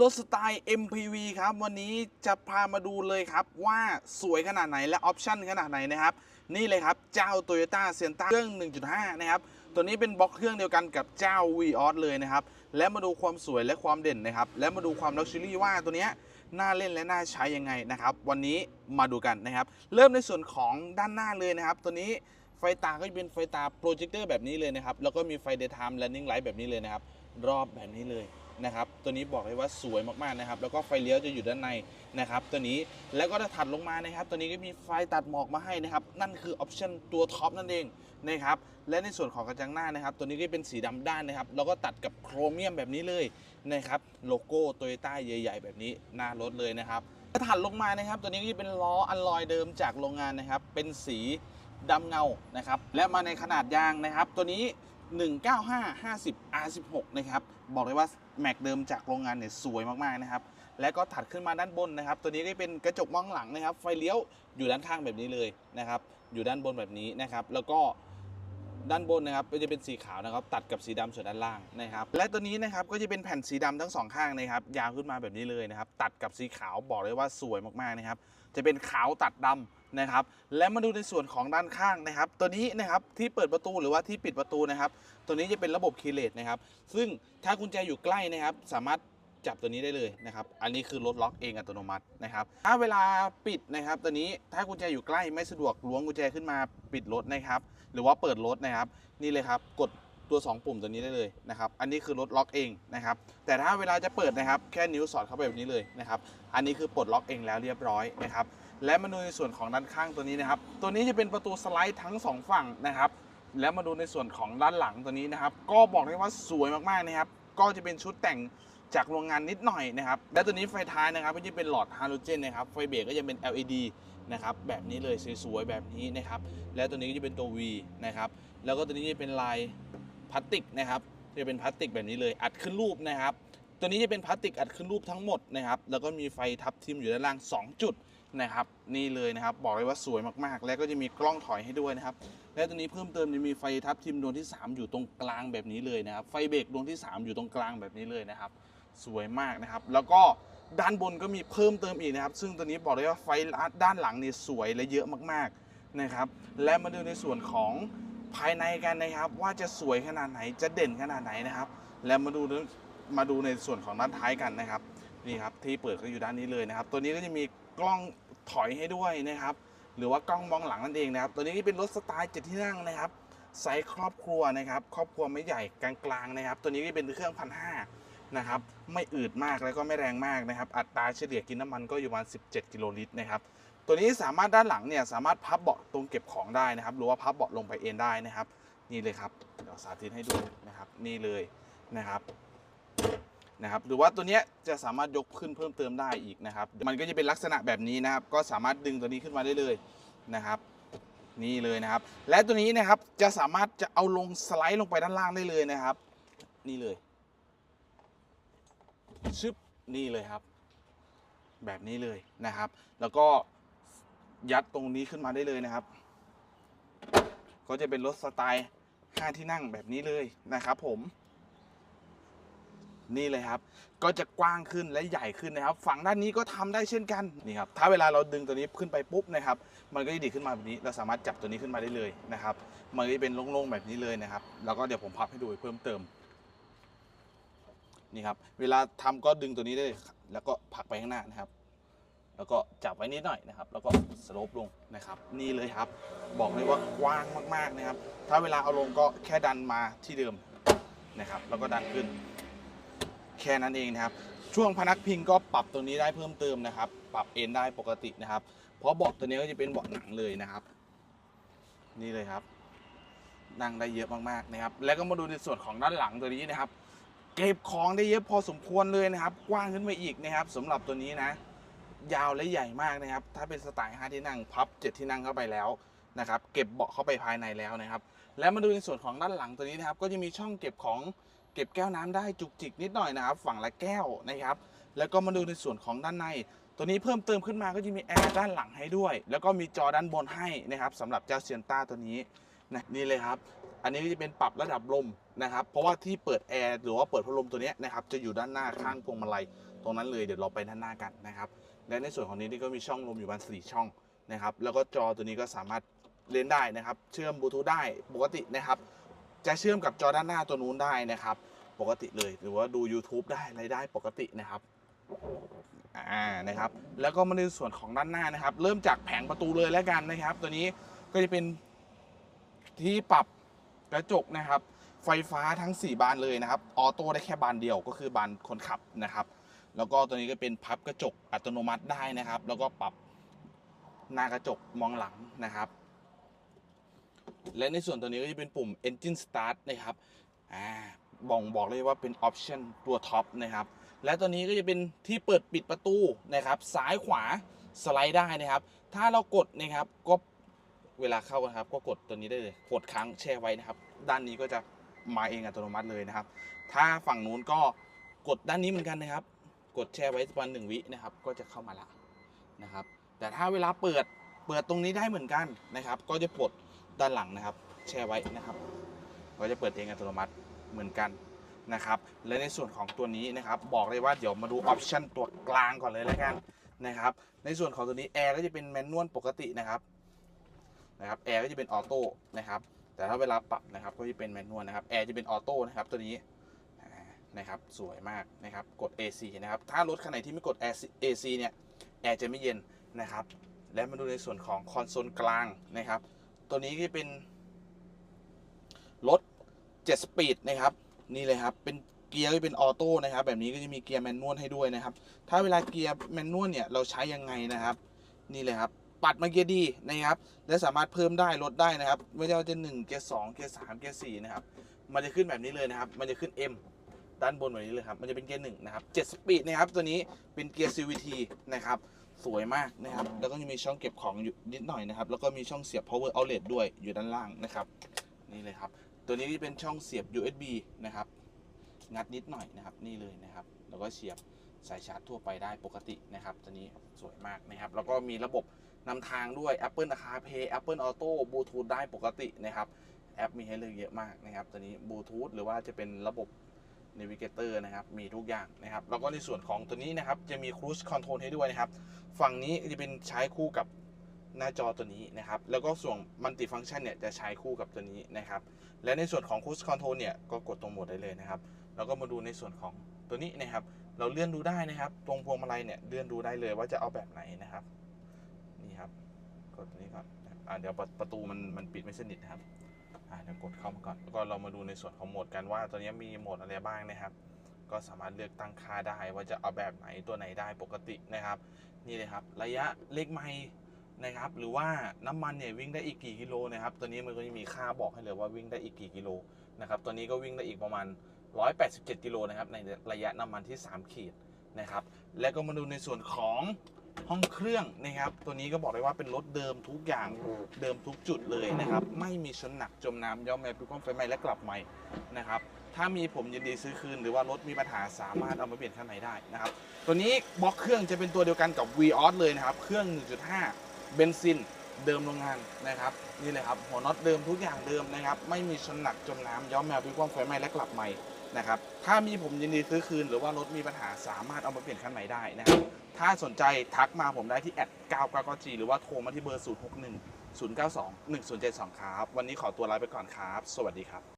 รถสไตล์ MPV ครับ วันนี้จะพามาดูเลยครับว่าสวยขนาดไหนและออปชั่นขนาดไหนนะครับ นี่เลยครับ เจ้า Toyota s i e n t a เครื่อง 1.5 นะครับ ตัวนี้เป็นบล็อกเครื่องเดียวกันกับเจ้า v ีออสเลยนะครับ และมาดูความสวยและความเด่นนะครับ และมาดูความลักชัวรี่ว่าตัวเนี้ยน่าเล่นและน่าใช้ยังไงนะครับ วันนี้มาดูกันนะครับ เริ่มในส่วนของด้านหน้าเลยนะครับ ตัวนี้ไฟตาก็จะเป็นไฟตาโปรเจคเตอร์แบบนี้เลยนะครับแล้วก็มีไฟ daytime running light แบบนี้เลยนะครับรอบแบบนี้เลย นะครับตัวนี้บอกเลยว่าสวยมากๆนะครับแล้วก็ไฟเลี้ยวจะอยู่ด้านในนะครับตัวนี้แล้วก็ถ้าถัดลงมานะครับตัวนี้ก็มีไฟตัดหมอกมาให้นะครับนั่นคือออปชั่นตัวท็อปนั่นเองนะครับและในส่วนของกระจังหน้านะครับ ตัวนี้ก็เป็นสีดำด้านนะครับแล้วก็ตัดกับโครเมียมแบบนี้เลยนะครับโลโก้โตโยต้าใหญ่ ๆ แบบนี้หน้ารถเลยนะครับถ้าถัดลงมานะครับ ตัวนี้ก็จะเป็นล้ออัลลอยเดิมจากโรงงานนะครับเป็นสีดำเงานะครับและมาในขนาดยางนะครับ ตัวนี้ 195 50 R16 นะครับ บอกเลยว่าแม็กเดิมจากโรงงานเนี่ยสวยมากๆนะครับ และก็ถัดขึ้นมาด้านบนนะครับ ตัวนี้ก็เป็นกระจกมองหลังนะครับ ไฟเลี้ยวอยู่ด้านข้างแบบนี้เลยนะครับ อยู่ด้านบนแบบนี้นะครับ แล้วก็ด้านบนนะครับก็จะเป็นสีขาวนะครับ ตัดกับสีดำส่วนด้านล่างนะครับ และตัวนี้นะครับก็จะเป็นแผ่นสีดำทั้งสองข้างนะครับ ยาวขึ้นมาแบบนี้เลยนะครับ ตัดกับสีขาวบอกเลยว่าสวยมากๆนะครับ จะเป็นขาวตัดดำ นะครับ และมาดูในส่วนของด้านข้างนะครับ ตัวนี้นะครับที่เปิดประตูหรือว่าที่ปิดประตูนะครับ ตัวนี้จะเป็นระบบคีเลสนะครับ ซึ่งถ้ากุญแจอยู่ใกล้นะครับ สามารถจับตัวนี้ได้เลยนะครับ อันนี้คือรถล็อกเองอัตโนมัตินะครับ ถ้าเวลาปิดนะครับ ตัวนี้ถ้ากุญแจอยู่ใกล้ไม่สะดวกล้วงกุญแจขึ้นมาปิดรถนะครับ หรือว่าเปิดรถนะครับ นี่เลยครับ กดตัว 2 ปุ่มตัวนี้ได้เลยนะครับ อันนี้คือรถล็อกเองนะครับ แต่ถ้าเวลาจะเปิดนะครับ แค่นิ้วสอดเข้าไปแบบนี้เลยนะครับ อันนี้คือปลดล็อกเองแล้วเรียบร้อยนะครับ และมาดูในส่วนของด้านข้างตัวนี้นะครับ ตัวนี้จะเป็นประตูสไลด์ทั้งสองฝั่งนะครับ แล้วมาดูในส่วนของด้านหลังตัวนี้นะครับ ก็บอกได้ว่าสวยมากๆนะครับ ก็จะเป็นชุดแต่งจากโรงงานนิดหน่อยนะครับ และตัวนี้ไฟท้ายนะครับก็จะเป็นหลอดฮาโลเจนนะครับ ไฟเบรกก็จะเป็น LED นะครับแบบนี้เลยสวยๆแบบนี้นะครับ และตัวนี้ก็จะเป็นตัว V นะครับ แล้วก็ตัวนี้จะเป็นลายพลาสติกนะครับ จะเป็นพลาสติกแบบนี้เลย อัดขึ้นรูปนะครับ ตัวนี้จะเป็นพลาสติกอัดขึ้นรูปทั้งหมดนะครับ แล้วก็มีไฟทับทิมอยู่ด้านล่าง 2 จุดนะครับ นี่เลยนะครับ บอกเลยว่าสวยมากๆ แล้วก็จะมีกล้องถอยให้ด้วยนะครับ และตัวนี้เพิ่มเติมจะมีไฟทับทิมดวงที่ 3 อยู่ตรงกลางแบบนี้เลยนะครับ ไฟเบรกดวงที่ 3 อยู่ตรงกลางแบบนี้เลยนะครับ สวยมากนะครับ แล้วก็ด้านบนก็มีเพิ่มเติมอีกนะครับ ซึ่งตัวนี้บอกเลยว่าไฟด้านหลังนี่สวยและเยอะมากๆนะครับ และมาดูในส่วนของภายในกันนะครับ ว่าจะสวยขนาดไหนจะเด่นขนาดไหนนะครับ และมาดู มาดูในส่วนของด้านท้ายกันนะครับนี่ครับที่เปิดก็อยู่ด้านนี้เลยนะครับ ตัวนี้ก็จะมีกล้องถอยให้ด้วยนะครับ หรือว่ากล้องมองหลังนั่นเองนะครับ ตัวนี้เป็นรถสไตล์เจ็ดที่นั่งนะครับไซส์ครอบครัวนะครับ ครอบครัวไม่ใหญ่กลางๆนะครับ ตัวนี้ก็เป็นเครื่องพันห้านะครับ ไม่อืดมากแล้วก็ไม่แรงมากนะครับ อัตราเฉลี่ยกินน้ำมันก็อยู่ประมาณ 17 กิโลลิตรนะครับ ตัวนี้สามารถด้านหลังเนี่ยสามารถพับเบาะตรงเก็บของได้นะครับ หรือว่าพับเบาะลงไปเองได้นะครับ นี่เลยครับ เดี๋ยวสาธิตให้ดูนะครับ นี่เลยนะครับ นะครับหรือว่าตัวเนี้ยจะสามารถยกขึ้นเพิ่มเติมได้อีกนะครับ มันก็จะเป็นลักษณะแบบนี้นะครับ ก็สามารถดึงตัวนี้ขึ้นมาได้เลยนะครับ นี่เลยนะครับ และตัวนี้นะครับจะสามารถจะเอาลงสไลด์ลงไปด้านล่างได้เลยนะครับ นี่เลยชึบนี่เลยครับ แบบนี้เลยนะครับ แล้วก็ยัดตรงนี้ขึ้นมาได้เลยนะครับ ก็จะเป็นรถสไตล์5ที่นั่งแบบนี้เลยนะครับผม นี่เลยครับ ก็จะกว้างขึ้นและใหญ่ขึ้นนะครับ ฝั่งด้านนี้ก็ทำได้เช่นกันนี่ครับถ้าเวลาเราดึงตัวนี้ขึ้นไปปุ๊บนะครับ มันก็จะดีขึ้นมาแบบนี้ เราสามารถจับตัวนี้ขึ้นมาได้เลยนะครับมันก็จะเป็นโล่งๆแบบนี้เลยนะครับ แล้วก็เดี๋ยวผมพับให้ดูเพิ่มเติมนี่ครับเวลาทำก็ดึงตัวนี้ได้แล้วก็ผลักไปข้างหน้านะครับ แล้วก็จับไว้นิดหน่อยนะครับ แล้วก็สโลปลงนะครับ นี่เลยครับ บอกเลยว่ากว้างมากๆนะครับ ถ้าเวลาเอาลงก็แค่ดันมาที่เดิมนะครับ แล้วก็ดันขึ้น แค่นั้นเองนะครับ ช่วงพนักพิงก็ปรับตรงนี้ได้เพิ่มเติมนะครับ ปรับเอนได้ปกตินะครับ เพราะเบาะตัวนี้ก็จะเป็นเบาะหนังเลยนะครับ นี่เลยครับ นั่งได้เยอะมากๆนะครับ แล้วก็มาดูในส่วนของด้านหลังตัวนี้นะครับ เก็บของได้เยอะพอสมควรเลยนะครับ กว้างขึ้นไปอีกนะครับสำหรับตัวนี้นะ ยาวและใหญ่มากนะครับ ถ้าเป็นสไตล์5ที่นั่งพับ7ที่นั่งเข้าไปแล้วนะครับ เก็บเบาะเข้าไปภายในแล้วนะครับ แล้วมาดูในส่วนของด้านหลังตัวนี้นะครับ ก็จะมีช่องเก็บของ เก็บแก้วน้ำได้จุกจิกนิดหน่อยนะครับ ฝั่งละแก้วนะครับ แล้วก็มาดูในส่วนของด้านใน ตัวนี้เพิ่มเติมขึ้นมาก็จะมีแอร์ด้านหลังให้ด้วย แล้วก็มีจอด้านบนให้นะครับสำหรับเจ้าเซียนต้าตัวนี้นะนี่เลยครับ อันนี้จะเป็นปรับระดับลมนะครับ เพราะว่าที่เปิดแอร์หรือว่าเปิดพัดลมตัวนี้นะครับจะอยู่ด้านหน้าข้างพวงมาลัยตรงนั้นเลยเดี๋ยวเราไปด้านหน้ากันนะครับ และในส่วนของนี้นี่ก็มีช่องลมอยู่ประมาณสี่ช่องนะครับ แล้วก็จอตัวนี้ก็สามารถเล่นได้นะครับ เชื่อมบลูทูธได้ปกตินะครับ จะเชื่อมกับจอด้านหน้าตัวนู้นได้นะครับ ปกติเลยหรือว่าดู YouTube ได้อะไรได้ปกตินะครับอ่านะครับ แล้วก็มาในส่วนของด้านหน้านะครับ เริ่มจากแผงประตูเลยแล้วกันนะครับ ตัวนี้ก็จะเป็นที่ปรับกระจกนะครับ ไฟฟ้าทั้ง 4 บานเลยนะครับออโต้ได้แค่บานเดียวก็คือบานคนขับนะครับ แล้วก็ตัวนี้ก็เป็นพับกระจกอัตโนมัติได้นะครับ แล้วก็ปรับหน้ากระจกมองหลังนะครับ และในส่วนตัวนี้ก็จะเป็นปุ่ม Engine Start นะครับอ่าบ่งบอกเลยว่าเป็นออปชันตัวท็อปนะครับและตัวนี้ก็จะเป็นที่เปิดปิดประตูนะครับ ซ้ายขวาสไลด์ได้นะครับ ถ้าเรากดนะครับก็เวลาเข้านะครับ ก็กดตัวนี้ได้เลยกดค้างแช่ไว้นะครับ ด้านนี้ก็จะมาเองอัตโนมัติเลยนะครับ ถ้าฝั่งนู้นก็กดด้านนี้เหมือนกันนะครับ กดแช่ไว้ประมาณหนึ่งวินะครับ ก็จะเข้ามาละนะครับ แต่ถ้าเวลาเปิดเปิดตรงนี้ได้เหมือนกันนะครับ ก็จะปลด ด้านหลังนะครับ แช่ไว้นะครับก็จะเปิดเองอัตโนมัติเหมือนกันนะครับ และในส่วนของตัวนี้นะครับ บอกเลยว่าเดี๋ยวมาดูออปชันตัวกลางก่อนเลยแล้วกันนะครับ ในส่วนของตัวนี้แอร์ก็จะเป็นแมนนวลปกตินะครับนะครับแอร์ก็จะเป็นออโต้นะครับ แต่ถ้าเวลาปรับนะครับ ก็จะเป็นแมนนวลนะครับแอร์จะเป็นออโต้นะครับ ตัวนี้นะครับสวยมากนะครับกด AC นะครับ ถ้ารถคันไหนที่ไม่กด AC เนี่ยแอร์จะไม่เย็นนะครับ และมาดูในส่วนของคอนโซลกลางนะครับ ตัวนี้ก็จะเป็นรถ7สปีดนะครับ นี่เลยครับ เป็นเกียร์ที่เป็นออโต้นะครับ แบบนี้ก็จะมีเกียร์แมนนวลให้ด้วยนะครับ ถ้าเวลาเกียร์แมนนวลเนี่ยเราใช้ยังไงนะครับ นี่เลยครับ ปัดมาเกียร์ดีนะครับ และสามารถเพิ่มได้ลดได้นะครับ ไม่ว่าจะ1เกียร์2เกียร์3เกียร์4นะครับ มันจะขึ้นแบบนี้เลยนะครับ มันจะขึ้น M ด้านบนแบบนี้เลยครับ มันจะเป็นเกียร์หนึ่งนะครับ7สปีดนะครับ ตัวนี้เป็นเกียร์ CVT นะครับ สวยมากนะครับ แล้วก็จะมีช่องเก็บของอยู่นิดหน่อยนะครับ แล้วก็มีช่องเสียบ power outlet ด้วยอยู่ด้านล่างนะครับ นี่เลยครับ ตัวนี้เป็นช่องเสียบ USB นะครับ งัดนิดหน่อยนะครับ นี่เลยนะครับ แล้วก็เสียบสายชาร์จทั่วไปได้ปกตินะครับ ตัวนี้สวยมากนะครับ แล้วก็มีระบบนำทางด้วย Apple CarPlay Apple Auto Bluetooth ได้ปกตินะครับ แอปมีให้เลือกเยอะมากนะครับ ตัวนี้ Bluetooth หรือว่าจะเป็นระบบ Navigator นะครับมีทุกอย่างนะครับ แล้วก็ในส่วนของตัวนี้นะครับ จะมี Cruise Control ให้ด้วยนะครับ ฝั่งนี้จะเป็นใช้คู่กับหน้าจอตัวนี้นะครับ แล้วก็ส่วนมัลติฟัง c t ชันเนี่ยจะใช้คู่กับตัวนี้นะครับ และในส่วนของ Cruise Control เนี่ยก็กดตรงโหมดได้เลยนะครับ แล้วก็มาดูในส่วนของตัวนี้นะครับ เราเลื่อนดูได้นะครับ ตรงพวงมาลัยเนี่ยเลื่อนดูได้เลยว่าจะเอาแบบไหนนะครับ นี่ครับ กดตัวนี้ก่อนนะครับอ่าเดี๋ยวประประตูมันมันปิดไม่สนิทนะครับ อ่าเดี๋ยวกดเข้ามาก่อนแล้วก็เรามาดูในส่วนของโหมดกันว่าตัวนี้มีโหมดอะไรบ้างนะครับ ก็สามารถเลือกตั้งค่าได้ว่าจะเอาแบบไหนตัวไหนได้ปกตินะครับ นี่เลยครับ ระยะเลขไมล์นะครับ หรือว่าน้ำมันเนี่ยวิ่งได้อีกกี่กิโลนะครับ ตัวนี้มันก็จะมีค่าบอกให้เลยว่าวิ่งได้อีกกี่กิโลนะครับ ตัวนี้ก็วิ่งได้อีกประมาณ 187 กิโลนะครับ ในระยะน้ำมันที่ 3 ขีดนะครับ แล้วก็มาดูในส่วนของ ห้องเครื่องนะครับ ตัวนี้ก็บอกเลยว่าเป็นรถเดิมทุกอย่างเดิมทุกจุดเลยนะครับ ไม่มีชนหนักจมน้ำย่อมแม้พิความไฟไหม้และกลับใหม่นะครับ ถ้ามีผมยินดีซื้อคืน หรือว่ารถมีปัญหาสามารถเอามาเปลี่ยนข้างในได้นะครับ ตัวนี้บล็อกเครื่องจะเป็นตัวเดียวกันกับ v ีออสเลยนะครับ เครื่อง 1.5 เบนซินเดิมโรงงานนะครับนี่เลยครับหัวน็อตเดิมทุกอย่างเดิมนะครับ ไม่มีชนหนักจมน้ำย้อมแมวพิความไฟไหม้และกลับใหม่ นะครับ ถ้ามีผมยินดีซื้อคืนหรือว่ารถมีปัญหาสามารถเอามาเปลี่ยนข้างในได้นะครับ ถ้าสนใจทักมาผมได้ที่แอด999 g หรือว่าโทรมาที่เบอร์ 061 092 1072 ครับ วันนี้ขอตัวลาไปก่อนครับ สวัสดีครับ